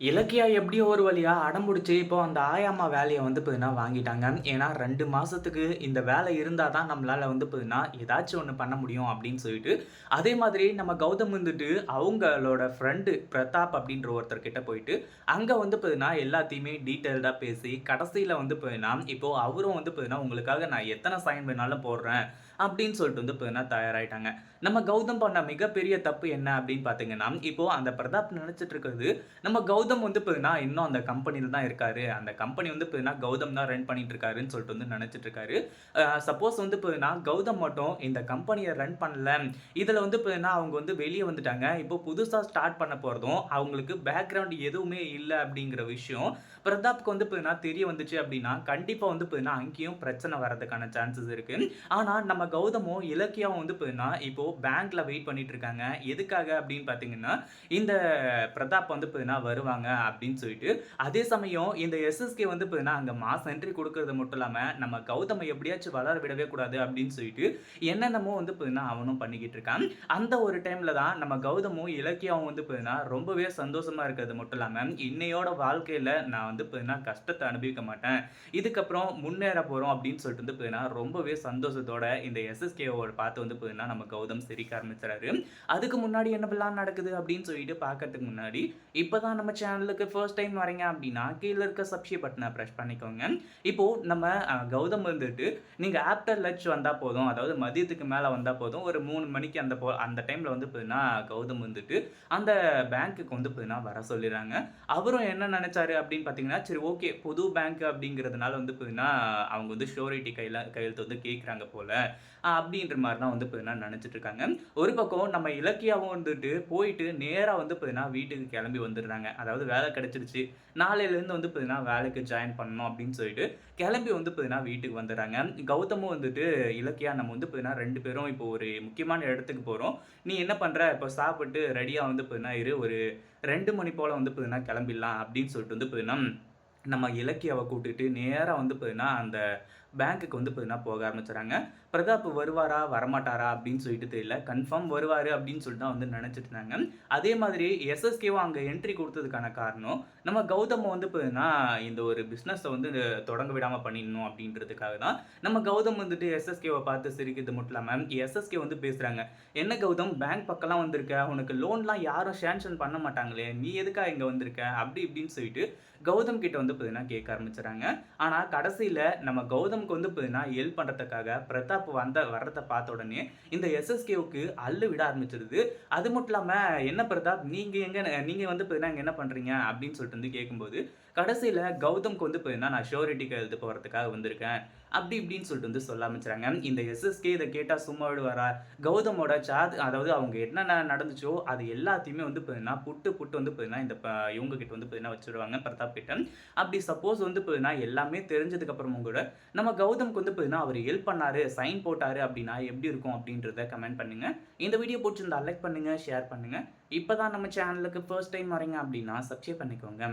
இலக்கியா எப்படியோ ஒரு வழியாக அடம்புடிச்சு இப்போ அந்த ஆயாம்மா வேலையை வந்து பார்த்தீங்கன்னா வாங்கிட்டாங்க. ஏன்னா ரெண்டு மாதத்துக்கு இந்த வேலை இருந்தால் தான் நம்மளால வந்து பார்த்தீங்கன்னா, ஏதாச்சும் ஒன்று பண்ண முடியும் அப்படின்னு சொல்லிட்டு, அதே மாதிரி நம்ம கௌதம் வந்துட்டு அவங்களோட ஃப்ரெண்டு பிரதாப் அப்படின்ற ஒருத்தர் கிட்டே போயிட்டு, அங்கே வந்து பார்த்தீங்கன்னா எல்லாத்தையுமே டீட்டெயில்டாக பேசி, கடைசியில் வந்து பார்த்தீங்கன்னா, இப்போது அவரும் வந்து பார்த்தீங்கன்னா, உங்களுக்காக நான் எத்தனை சைன் வேணாலும் போடுறேன் அப்படின்னு சொல்லிட்டு வந்து பார்த்தீங்கன்னா தயாராகிட்டாங்க நம்ம கௌதம் பண்ண மிகப்பெரிய தப்பு என்ன அப்படின்னு பார்த்தீங்கன்னா, இப்போது அந்த பிரதாப் நினச்சிட்டு இருக்கிறது, நம்ம கௌதம் கௌதம் வந்து பார்த்தீங்கன்னா, இன்னும் அந்த கம்பெனியில் தான் இருக்காரு. அந்த கம்பெனி வந்து பார்த்தீங்கன்னா, கௌதம் தான் ரன் பண்ணிட்டு இருக்காருன்னு சொல்லிட்டு வந்து நினச்சிட்டு இருக்காரு. சப்போஸ் வந்து பார்த்தீங்கன்னா, கௌதம் மட்டும் இந்த கம்பெனியை ரன் பண்ணல, இதில் வந்து பார்த்தீங்கன்னா, அவங்க வந்து வெளியே வந்துட்டாங்க. இப்போ புதுசாக ஸ்டார்ட் பண்ண போகிறதும் அவங்களுக்கு பேக்ரவுண்ட் எதுவுமே இல்லை அப்படிங்கிற விஷயம் பிரதாப்க்கு வந்து பார்த்தீங்கன்னா, தெரிய வந்துச்சு அப்படின்னா, கண்டிப்பாக வந்து பார்த்தீங்கன்னா, அங்கேயும் பிரச்சனை வர்றதுக்கான சான்சஸ் இருக்குது ஆனால் நம்ம கௌதமும், இலக்கியாவும் வந்து பார்த்தீங்கன்னா, இப்போது பேங்க்கில் வெயிட் பண்ணிட்டு இருக்காங்க. எதுக்காக அப்படின்னு பார்த்தீங்கன்னா, இந்த பிரதாப் வந்து பார்த்தீங்கன்னா வருவாங்க அப்படின்னு சொல்லிட்டு. அதே சமயம் இந்த எஸ்எஸ்கே வந்து பார்த்தீங்கன்னா, அங்க மாஸ் என்ட்ரி கொடுக்கறது மட்டும் இல்லாம, நம்ம கௌதம எப்படியாச்சும் வளர விடவே கூடாது அப்படின்னு சொல்லிட்டு, என்னென்னமோ வந்து பார்த்தீங்கன்னா, அவனும் பண்ணிக்கிட்டு இருக்கான். அந்த ஒரு டைம்ல தான் நம்ம கௌதமும், இலக்கியாவும் வந்து பார்த்தீங்கன்னா, ரொம்பவே சந்தோஷமா இருக்கிறது மட்டும் இல்லாம, இன்னையோட வாழ்க்கையில நான் வந்து பார்த்தீங்கன்னா, கஷ்டத்தை அனுபவிக்க மாட்டேன். இதுக்கப்புறம் முன்னேற போறோம் அப்படின்னு சொல்லிட்டு வந்து பார்த்தீங்கன்னா, ரொம்பவே சந்தோஷத்தோட இந்த எஸ்எஸ்கேவோட பார்த்து வந்து பார்த்தீங்கன்னா, நம்ம கௌதம் சிரிக்க ஆரம்பிச்சுறாரு. அதுக்கு முன்னாடி என்னவெல்லாம் நடக்குது அப்படின்னு சொல்லிட்டு பார்க்கறதுக்கு முன்னாடி, இப்ப தான் நம்ம சேனலுக்கு ஃபர்ஸ்ட் டைம் வரீங்க அப்படின்னா, கீழே இருக்க சப்ஸ்கிரைப் பட்டனை பிரஸ் பண்ணிக்கோங்க. இப்போ நம்ம கௌதம் வந்துட்டு, நீங்கள் ஆஃப்டர் லஞ்ச் வந்தால் போதும். அதாவது மதியத்துக்கு மேலே வந்தால் போதும். ஒரு மூணு மணிக்கு அந்த போ அந்த டைமில் வந்து பார்த்தீங்கன்னா, கௌதம் வந்துட்டு அந்த பேங்க்குக்கு வந்து பார்த்தீங்கன்னா வர சொல்லிடுறாங்க அவரும் என்ன நினச்சாரு அப்படின்னு பார்த்தீங்கன்னா, சரி ஓகே புது பேங்க் அப்படிங்கிறதுனால வந்து பார்த்தீங்கன்னா, அவங்க வந்து ஷோரிட்டி கையில் கையெழுத்து வந்து கேட்குறாங்க போல. அப்படின்ற மாதிரி தான் வந்து பார்த்தீங்கன்னா நினச்சிட்டு இருக்காங்க. ஒரு பக்கம் நம்ம இலக்கியாவும் வந்துட்டு போயிட்டு நேராக வந்து பார்த்தீங்கன்னா, வீட்டுக்கு கிளம்பி வந்துடுறாங்க. அதாவது வேலை கிடைச்சிருச்சு. நாளையிலேருந்து வந்து பார்த்தீங்கன்னா, வேலைக்கு ஜாயின் பண்ணணும் அப்படின்னு சொல்லிட்டு, கிளம்பி வந்து பார்த்தீங்கன்னா, வீட்டுக்கு வந்துடுறாங்க. கௌதமும் வந்துட்டு, இலக்கியா நம்ம வந்து பார்த்தீங்கன்னா ரெண்டு பேரும் இப்போ ஒரு முக்கியமான இடத்துக்கு போகிறோம் நீ என்ன பண்ணுற இப்போ சாப்பிட்டு ரெடியாக வந்து பார்த்தீங்கன்னா இரு. ஒரு ரெண்டு மணி போல் வந்து பார்த்தீங்கன்னா கிளம்பிடலாம் அப்படின்னு சொல்லிட்டு வந்து பார்த்தீங்கன்னா, நம்ம இலக்கியாவை கூட்டிட்டு நேராக வந்து பார்த்தீங்கன்னா, அந்த பேங்க்குக்கு வந்து பார்த்தீங்கன்னா போக ஆரம்பிச்சுறாங்க. பிரதாப் வருவாரா? வரமாட்டாரா? அப்படின்னு சொல்லிட்டு தெரியல. கன்ஃபார்ம் வருவார் அப்படின்னு சொல்லிட்டு தான் வந்து நினச்சிட்டு இருந்தாங்க. அதே மாதிரி எஸ்எஸ்கேவும் அங்கே என்ட்ரி கொடுத்ததுக்கான காரணம், நம்ம கௌதம் வந்து பார்த்தீங்கன்னா, இந்த ஒரு பிஸ்னஸை வந்து தொடங்க விடாமல் பண்ணிடணும் அப்படின்றதுக்காக தான். நம்ம கௌதம் வந்துட்டு எஸ்எஸ்கேவை பார்த்து சிரிக்கிறது மட்டும் இல்லாமல் எஸ்எஸ்கே வந்து பேசுகிறாங்க "என்ன கௌதம் பேங்க் பக்கம்லாம் வந்திருக்க? உனக்கு லோன்லாம் யாரும் சேங்ஷன் பண்ண மாட்டாங்களே! நீ எதுக்காக இங்கே வந்திருக்க?" அப்படி இப்படின்னு சொல்லிட்டு கௌதம் கிட்ட வந்து பார்த்தீங்கன்னா கேட்க ஆரம்பிச்சுறாங்க. ஆனால் கடைசியில் நம்ம கௌதம் கௌதம்க்கு வந்து பார்த்தீங்கன்னா ஹெல்ப் பண்றதுக்காக பிரதாப் வந்த வர்றதை பார்த்த உடனே, இந்த எஸ்எஸ்கேவுக்கு அள்ளு விட ஆரம்பிச்சிருது அது மட்டும் இல்லாம, "என்ன பிரதாப் நீங்க எங்க நீங்க வந்து பார்த்தீங்கன்னா இங்க என்ன பண்றீங்க?" அப்படின்னு சொல்லிட்டு வந்து கேட்கும்போது, கடைசியில கௌதம்க்கு வந்து பார்த்தீங்கன்னா, "நான் ஷோரிட்டிக்கு எழுது போகிறதுக்காக வந்திருக்கேன்." அப்படி இப்படின்னு சொல்லிட்டு வந்து சொல்ல ஆரம்பிச்சுறாங்க. இந்த எஸ்எஸ்கே இதை கேட்டால் சும்மா விடுவாரா? கௌதமோட சாத் அதாவது அவங்க என்னென்ன நடந்துச்சோ, அது எல்லாத்தையுமே வந்து பார்த்தீங்கன்னா, புட்டு புட்டு வந்து பார்த்தீங்கன்னா, இந்த இவங்க கிட்ட வந்து பார்த்தீங்கன்னா வச்சுருவாங்க பிரதாப் கிட்ட. அப்படி சப்போஸ் வந்து பார்த்தீங்கன்னா, எல்லாமே தெரிஞ்சதுக்கு அப்புறமும் கூட, நம்ம கௌதம்க்கு வந்து பார்த்தீங்கன்னா, அவர் ஹெல்ப் பண்ணாரு, சைன் போட்டாரு அப்படின்னா எப்படி இருக்கும் அப்படின்றத கமெண்ட் பண்ணுங்க. இந்த வீடியோ பிடிச்சிருந்தா லைக் பண்ணுங்க, ஷேர் பண்ணுங்க. இப்போதான் நம்ம சேனலுக்கு ஃபர்ஸ்ட் டைம் வரீங்க அப்படின்னா சப்ஸ்கிரைப் பண்ணிக்கோங்க.